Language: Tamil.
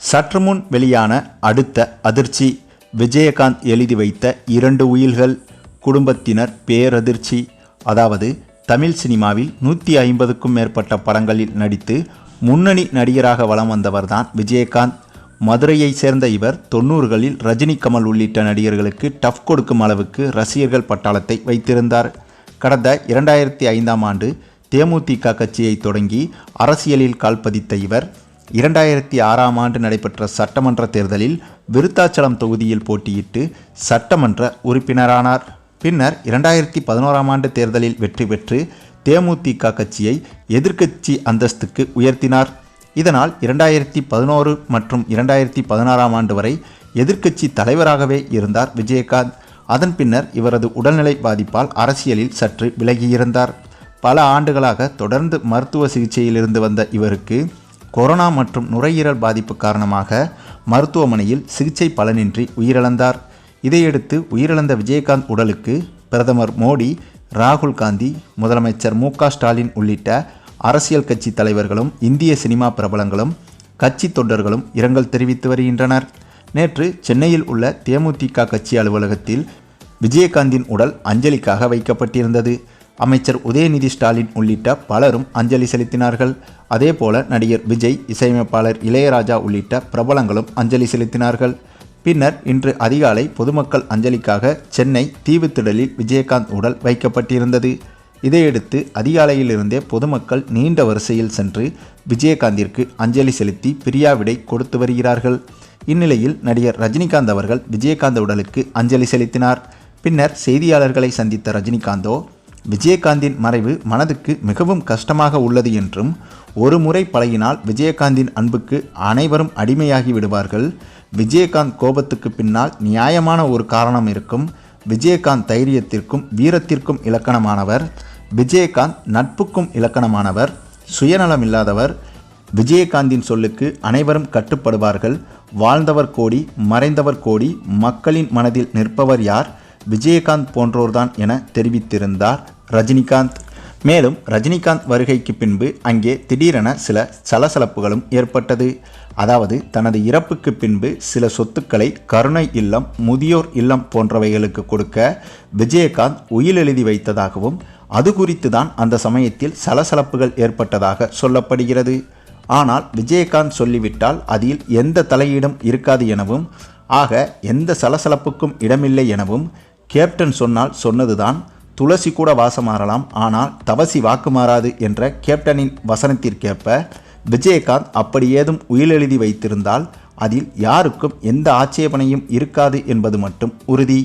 சற்று முன் வெளியான அடுத்த அதிர்ச்சி விஜயகாந்த் எழுதி வைத்த இரண்டு உயில்கள் குடும்பத்தினர் பேரதிர்ச்சி அதாவது தமிழ் சினிமாவில் நூற்றி ஐம்பதுக்கும் மேற்பட்ட படங்களில் நடித்து முன்னணி நடிகராக வலம் வந்தவர்தான் விஜயகாந்த். மதுரையைச் சேர்ந்த இவர் தொண்ணூறுகளில் ரஜினி கமல் உள்ளிட்ட நடிகர்களுக்கு டஃப் கொடுக்கும் அளவுக்கு ரசிகர்கள் பட்டாளத்தை வைத்திருந்தார். கடந்த இரண்டாயிரத்தி ஐந்தாம் ஆண்டு தேமுதிக கட்சியை தொடங்கி அரசியலில் கால்பதித்த இவர் இரண்டாயிரத்தி ஆறாம் ஆண்டு நடைபெற்ற சட்டமன்ற தேர்தலில் விருத்தாச்சலம் தொகுதியில் போட்டியிட்டு சட்டமன்ற உறுப்பினரானார். பின்னர் இரண்டாயிரத்தி பதினோராம் ஆண்டு தேர்தலில் வெற்றி பெற்று தேமுதிக கட்சியை எதிர்க்கட்சி அந்தஸ்துக்கு உயர்த்தினார். இதனால் இரண்டாயிரத்தி பதினோரு மற்றும் இரண்டாயிரத்தி பதினாறாம் ஆண்டு வரை எதிர்க்கட்சி தலைவராகவே இருந்தார் விஜயகாந்த். அதன் பின்னர் இவரது உடல்நிலை பாதிப்பால் அரசியலில் சற்று விலகியிருந்தார். பல ஆண்டுகளாக தொடர்ந்து மருத்துவ சிகிச்சையில் இருந்து வந்த இவருக்கு கொரோனா மற்றும் நுரையீரல் பாதிப்பு காரணமாக மருத்துவமனையில் சிகிச்சை பலனின்றி உயிரிழந்தார். இதையடுத்து உயிரிழந்த விஜயகாந்த் உடலுக்கு பிரதமர் மோடி ராகுல் காந்தி முதலமைச்சர் மு ஸ்டாலின் உள்ளிட்ட அரசியல் கட்சி தலைவர்களும் இந்திய சினிமா பிரபலங்களும் கட்சி தொண்டர்களும் இரங்கல் தெரிவித்து வருகின்றனர். நேற்று சென்னையில் உள்ள தேமுதிக கட்சி அலுவலகத்தில் விஜயகாந்தின் உடல் அஞ்சலிக்காக வைக்கப்பட்டிருந்தது. அமைச்சர் உதயநிதி ஸ்டாலின் உள்ளிட்ட பலரும் அஞ்சலி செலுத்தினார்கள். அதேபோல நடிகர் விஜய் இசையமைப்பாளர் இளையராஜா உள்ளிட்ட பிரபலங்களும் அஞ்சலி செலுத்தினார்கள். பின்னர் இன்று அதிகாலை பொதுமக்கள் அஞ்சலிக்காக சென்னை தீவுத்திடலில் விஜயகாந்த் உடல் வைக்கப்பட்டிருந்தது. இதையடுத்து அதிகாலையிலிருந்தே பொதுமக்கள் நீண்ட வரிசையில் சென்று விஜயகாந்திற்கு அஞ்சலி செலுத்தி பிரியாவிடை கொடுத்து வருகிறார்கள். இந்நிலையில் நடிகர் ரஜினிகாந்த் அவர்கள் விஜயகாந்த் உடலுக்கு அஞ்சலி செலுத்தினார். பின்னர் செய்தியாளர்களை சந்தித்த ரஜினிகாந்தோ விஜயகாந்தின் மறைவு மனதுக்கு மிகவும் கஷ்டமாக உள்ளது என்றும் ஒரு முறை பழகினால் விஜயகாந்தின் அன்புக்கு அனைவரும் அடிமையாகி விடுவார்கள். விஜயகாந்த் கோபத்துக்கு பின்னால் நியாயமான ஒரு காரணம் இருக்கும். விஜயகாந்த் தைரியத்திற்கும் வீரத்திற்கும் இலக்கணமானவர். விஜயகாந்த் நட்புக்கும் இலக்கணமானவர். சுயநலம் இல்லாதவர். விஜயகாந்தின் சொல்லுக்கு அனைவரும் கட்டுப்படுவார்கள். வாழ்ந்தவர் கோடி மறைந்தவர் கோடி மக்களின் மனதில் நிற்பவர் யார்? விஜயகாந்த் போன்றோர்தான் என தெரிவித்திருந்தார் ரஜினிகாந்த். மேலும் ரஜினிகாந்த் வருகைக்கு பின்பு அங்கே திடீரென சில சலசலப்புகளும் ஏற்பட்டது. அதாவது தனது இறப்புக்கு பின்பு சில சொத்துக்களை கருணை இல்லம் முதியோர் இல்லம் போன்றவைகளுக்கு கொடுக்க விஜயகாந்த் உயில் எழுதி வைத்ததாகவும் அது குறித்து தான் அந்த சமயத்தில் சலசலப்புகள் ஏற்பட்டதாக சொல்லப்படுகிறது. ஆனால் விஜயகாந்த் சொல்லிவிட்டால் அதில் எந்த தலையீடும் இருக்காது எனவும் ஆக எந்த சலசலப்புக்கும் இடமில்லை எனவும் கேப்டன் சொன்னால் சொன்னதுதான் துளசி கூட வாசம் மாறலாம் ஆனால் தவசி வாக்கு மாறாது என்ற கேப்டனின் வசனத்திற்கேற்ப விஜயகாந்த் அப்படி ஏதும் உயிலெழுதி வைத்திருந்தால் அதில் யாருக்கும் எந்த ஆட்சேபனையும் இருக்காது என்பது மட்டும் உறுதி.